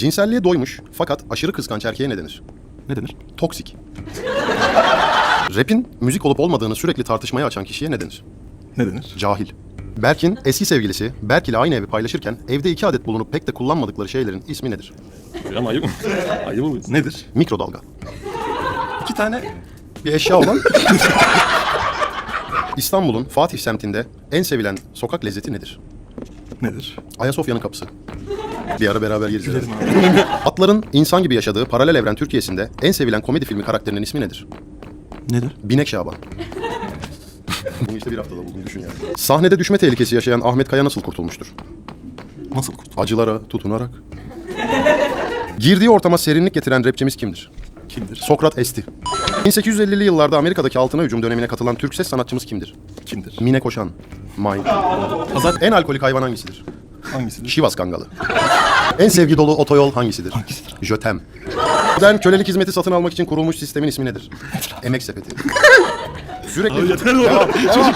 Cinselliğe doymuş fakat aşırı kıskanç erkeğe ne denir? Ne denir? Toksik. Rap'in müzik olup olmadığını sürekli tartışmaya açan kişiye ne denir? Ne denir? Cahil. Berk'in eski sevgilisi Berk ile aynı evi paylaşırken evde iki adet bulunup pek de kullanmadıkları şeylerin ismi nedir? Ama ayıp mı? ayıp mı? Nedir? Mikrodalga. İki tane Bir eşya olan... İstanbul'un Fatih semtinde en sevilen sokak lezzeti nedir? Nedir? Ayasofya'nın kapısı. Bir ara beraber herhalde. Atların insan gibi yaşadığı paralel evren Türkiye'sinde en sevilen komedi filmi karakterinin ismi nedir? Nedir? Binek Şaban. Bunu işte bir haftada buldum düşün yani. Sahnede düşme tehlikesi yaşayan Ahmet Kaya nasıl kurtulmuştur? Nasıl kurt? Acılara tutunarak. Girdiği ortama serinlik getiren rapçimiz kimdir? Kimdir? Sokrat Esti. 1850'li yıllarda Amerika'daki altına hücum dönemine katılan Türk ses sanatçımız kimdir? Kimdir? Mine Koşan. May. Pazar En alkolik hayvan hangisidir? hangisidir? Şivas Kangalı. En sevgi dolu otoyol hangisidir? Hangisidir? Jötem. Modern kölelik hizmeti satın almak için kurulmuş sistemin ismi nedir? Emek sepeti. Sürekli... Yeter oğlum. Devam, devam.